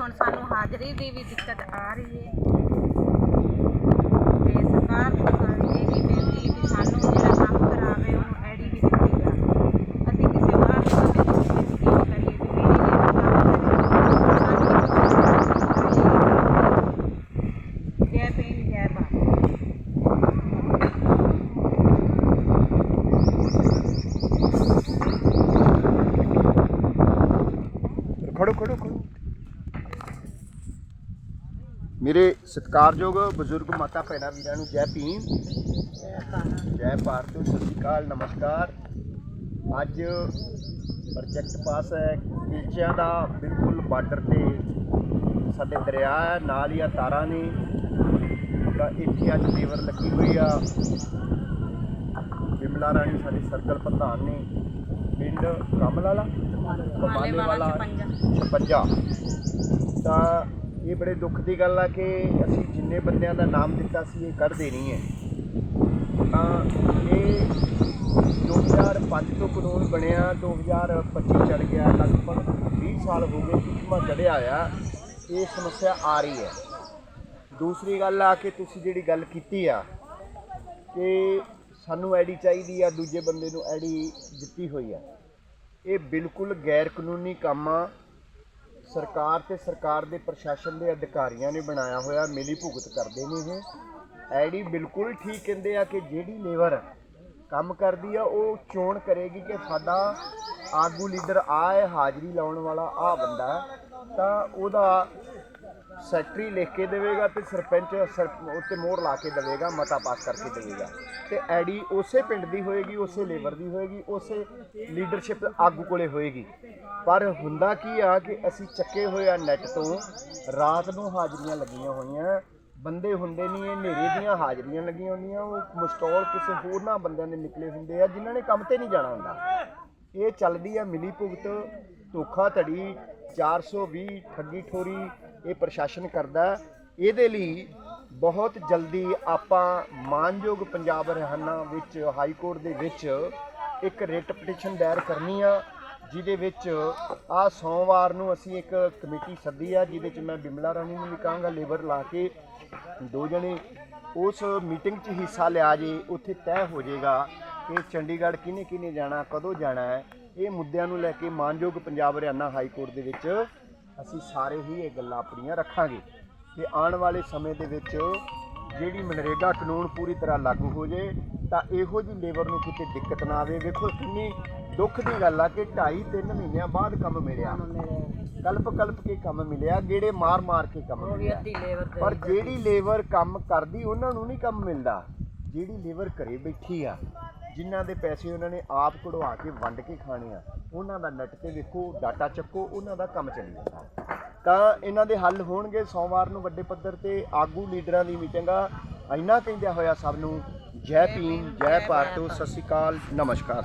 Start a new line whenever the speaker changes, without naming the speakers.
ਹੁਣ ਸਾਨੂੰ ਹਾਜ਼ਰੀ ਦੀ ਵੀ ਦਿੱਕਤ ਆ ਰਹੀ ਹੈ। ਤੇ ਸਰਕਾਰ ਨੂੰ ਸਾਡੀ ਇਹ ਵੀ ਬੇਨਤੀ ਵੀ ਸਾਨੂੰ ਜਿਹੜਾ ਕੰਮ ਕਰਾਵੇ, ਉਹਨੂੰ ਐਡੀ ਵੀ ਦਿੱਤੀ ਜਾਵੇ। ਅਸੀਂ ਕਿਸੇ ਬਾਹਰ ਦੇ ਬੰਦੇ ਨੂੰ ਸਕੀਮ ਕਰੀਏ ਤੇ ਮੇਰੇ ਲਈ ਜੈ ਭੀਮ, ਜੈ ਭਾਰਤ।
ਖੜੋ ਖੜੋ ਖੜੋ। ਮੇਰੇ ਸਤਿਕਾਰਯੋਗ ਬਜ਼ੁਰਗ ਮਾਤਾ ਭੈਣਾਂ ਵੀਰਾਂ ਨੂੰ ਜੈ ਭੀਮ। ਜੈ ਭਾਰਤ ਸਤਿ ਸ਼੍ਰੀ ਅਕਾਲ ਨਮਸਕਾਰ। ਅੱਜ ਪ੍ਰੋਜੈਕਟ ਪਾਸ ਹੈ ਕਿਲਚਿਆਂ ਦਾ ਬਿਲਕੁਲ ਬਾਰਡਰ ਤੇ ਸਾਡੇ ਦਰਿਆ ਹੈ ਨਾਲ ਹੀ ਆ ਤਾਰਾਂ ਨੇ। ਤਾਂ ਇੱਥੇ ਅੱਜ ਲੇਬਰ ਲੱਗੀ ਹੋਈ ਆ। ਬਿਮਲਾ ਰਾਣੀ ਸਾਡੇ ਸਰਕਲ ਪ੍ਰਧਾਨ ਨੇ। ਪਿੰਡ ਕਮਲਾਲਾ
ਮਾਲੇ ਵਾਲਾ 56
56 ਤਾਂ ਇਹ ਬੜੇ ਦੁੱਖ ਦੀ ਗੱਲ ਆ ਕਿ ਅਸੀਂ ਜਿੰਨੇ ਬੰਦਿਆਂ ਦਾ ਨਾਮ ਦਿੱਤਾ ਸੀ, ਇਹ ਕੱਢ ਦੇਣੀ ਹੈ। ਤਾਂ ਇਹ 2005 ਤੋਂ ਕਾਨੂੰਨ ਬਣਿਆ 2025 ਚੜ ਗਿਆ, ਲਗਭਗ 20 ਸਾਲ ਹੋ ਗਏ ਕਿਸਮਾ ਚੜਿਆ ਆ। ਇਹ ਸਮੱਸਿਆ ਆ ਰਹੀ ਹੈ। ਦੂਸਰੀ ਗੱਲ ਆ ਕਿ ਤੁਸੀਂ ਜਿਹੜੀ ਗੱਲ ਕੀਤੀ ਆ ਕਿ ਸਾਨੂੰ ਐਡੀ ਚਾਹੀਦੀ ਆ, ਦੂਜੇ ਬੰਦੇ ਨੂੰ ਐਡੀ ਦਿੱਤੀ ਹੋਈ ਆ। ਇਹ ਬਿਲਕੁਲ ਗੈਰ ਕਾਨੂੰਨੀ ਕੰਮ ਆ। ਸਰਕਾਰ ਤੇ ਸਰਕਾਰ ਦੇ ਪ੍ਰਸ਼ਾਸਨ ਦੇ ਅਧਿਕਾਰੀਆਂ ਨੇ ਬਣਾਇਆ ਹੋਇਆ ਮਿਲੀ ਭੁਗਤ ਕਰਦੇ ਨੇ ਇਹ। ਐਡੀ ਬਿਲਕੁਲ ਠੀਕ ਕਹਿੰਦੇ ਆ ਕਿ ਜਿਹੜੀ ਲੇਬਰ ਕੰਮ ਕਰਦੀ ਆ, ਉਹ ਚੋਣ ਕਰੇਗੀ ਕਿ ਸਾਡਾ ਆਗੂ ਲੀਡਰ ਆ ਹੈ, ਹਾਜ਼ਰੀ ਲਾਉਣ ਵਾਲਾ ਆ ਬੰਦਾ ਤਾਂ ਉਹਦਾ ਸੈਕਟਰੀ ਲਿਖ ਕੇ ਦੇਵੇਗਾ ਤੇ ਸਰਪੰਚ ਸਰ- ਉੱਤੇ ਮੋਹਰ ਲਾ ਕੇ ਦੇਵੇਗਾ, ਮਤਾ ਪਾਸ ਕਰਕੇ ਦੇਵੇਗਾ। ਤੇ ਐਡੀ ਉਸੇ ਪਿੰਡ ਦੀ ਹੋਏਗੀ, ਉਸੇ ਲੇਬਰ ਦੀ ਹੋਏਗੀ, ਉਸੇ ਲੀਡਰਸ਼ਿਪ ਆਗੂ ਕੋਲੇ ਹੋਏਗੀ। ਪਰ ਹੁੰਦਾ ਕੀ ਆ ਕਿ ਅਸੀਂ ਚੱਕੇ ਹੋਏ ਆ ਨੈਟ ਤੋਂ, ਰਾਤ ਨੂੰ ਹਾਜ਼ਰੀਆਂ ਲੱਗੀਆਂ ਹੋਈਆਂ, ਬੰਦੇ ਹੁੰਦੇ ਨਹੀਂ, ਇਹ ਹਨੇਰੇ ਦੀਆਂ ਹਾਜ਼ਰੀਆਂ ਲੱਗੀਆਂ ਹੁੰਦੀਆਂ, ਉਹ ਮਸਟੋਲ ਕਿਸੇ ਹੋਰ ਨਾ ਬੰਦਿਆਂ ਦੇ ਨਿਕਲੇ ਹੁੰਦੇ ਆ, ਜਿਨ੍ਹਾਂ ਨੇ ਕੰਮ ਤੇ ਨਹੀਂ ਜਾਣਾ ਹੁੰਦਾ। ਇਹ ਚੱਲਦੀ ਆ ਮਿਲੀ ਭੁਗਤ ਧੋਖਾ ਧੜੀ 420 ਠੱਗੀ ਠੋਰੀ ਇਹ ਪ੍ਰਸ਼ਾਸਨ ਕਰਦਾ ਇਹਦੇ ਲਈ ਬਹੁਤ ਜਲਦੀ ਆਪਾਂ ਮਾਨਯੋਗ ਪੰਜਾਬ ਹਰਿਆਣਾ ਵਿੱਚ, ਹਾਈ ਕੋਰਟ ਦੇ ਵਿੱਚ ਇੱਕ ਰਿਟ ਪਟੀਸ਼ਨ ਦਾਇਰ ਕਰਨੀ ਆ, ਜਿਹਦੇ ਵਿੱਚ ਆ ਸੋਮਵਾਰ ਨੂੰ ਅਸੀਂ ਇੱਕ ਕਮੇਟੀ ਸੱਦੀ ਆ, ਜਿਹਦੇ ਚ ਮੈਂ ਬਿਮਲਾ ਰਾਣੀ ਨੂੰ ਵੀ ਕਹਾਂਗਾ, ਲੇਬਰ ਲਾ ਕੇ ਦੋ ਜਣੇ ਉਸ ਮੀਟਿੰਗ 'ਚ ਹਿੱਸਾ ਲਿਆ ਜੇ, ਉੱਥੇ ਤੈਅ ਹੋ ਜਾਏਗਾ ਕਿ ਚੰਡੀਗੜ੍ਹ ਕਿਹਨੇ ਕਿਹਨੇ ਜਾਣਾ, ਕਦੋਂ ਜਾਣਾ ਹੈ। ਇਹ ਮੁੱਦਿਆਂ ਨੂੰ ਲੈ ਕੇ ਮਾਨਯੋਗ ਪੰਜਾਬ ਹਰਿਆਣਾ ਹਾਈ ਕੋਰਟ ਦੇ ਵਿੱਚ ਅਸੀਂ ਸਾਰੇ ਹੀ ਇਹ ਗੱਲਾਂ ਆਪਣੀਆਂ ਰੱਖਾਂਗੇ ਕਿ ਆਉਣ ਵਾਲੇ ਸਮੇਂ ਦੇ ਵਿੱਚ ਜਿਹੜੀ ਮਨਰੇਗਾ ਕਾਨੂੰਨ ਪੂਰੀ ਤਰ੍ਹਾਂ ਲਾਗੂ ਹੋ ਜੇ ਤਾਂ ਇਹੋ ਜਿਹੀ ਲੇਬਰ ਨੂੰ ਕਿਤੇ ਦਿੱਕਤ ਨਾ ਆਵੇ। ਵੇਖੋ ਕਿੰਨੀ ਦੁੱਖ ਦੀ ਗੱਲ ਆ ਕਿ 2.5 3 ਮਹੀਨਿਆਂ ਬਾਅਦ ਕੰਮ ਮਿਲਿਆ। ਕਲਪ ਕਲਪ ਕੇ ਕੰਮ ਮਿਲਿਆ ਗੇੜੇ ਮਾਰ ਮਾਰ ਕੇ ਕੰਮ ਮਿਲਿਆ। ਪਰ ਜਿਹੜੀ ਲੇਬਰ ਕੰਮ ਕਰਦੀ ਉਹਨਾਂ ਨੂੰ ਨਹੀਂ ਕੰਮ ਮਿਲਦਾ। ਜਿਹੜੀ ਲੇਬਰ ਘਰੇ ਬੈਠੀ ਆ ਜਿਨ੍ਹਾਂ ਦੇ ਪੈਸੇ ਉਹਨਾਂ ਨੇ ਆਪ ਕਢਵਾ ਕੇ ਵੰਡ ਕੇ ਖਾਣੇ ਆ, ਉਹਨਾਂ ਦਾ ਨੈਟ ਤੇ ਵੇਖੋ, ਡਾਟਾ ਚੱਕੋ, ਉਹਨਾਂ ਦਾ ਕੰਮ ਚੱਲੀ ਜਾਂਦਾ। ਤਾਂ ਇਹਨਾਂ ਦੇ ਹੱਲ ਹੋਣਗੇ ਸੋਮਵਾਰ ਨੂੰ ਵੱਡੇ ਪੱਧਰ ਤੇ ਆਗੂ ਲੀਡਰਾਂ ਦੀ ਮੀਟਿੰਗ ਆ। ਇੰਨਾ ਕਹਿੰਦਿਆਂ ਹੋਇਆ ਸਭ ਨੂੰ ਜੈ ਭੀਮ, ਜੈ ਭਾਰਤ, ਸਤਿ ਸ਼੍ਰੀ ਅਕਾਲ, ਨਮਸਕਾਰ।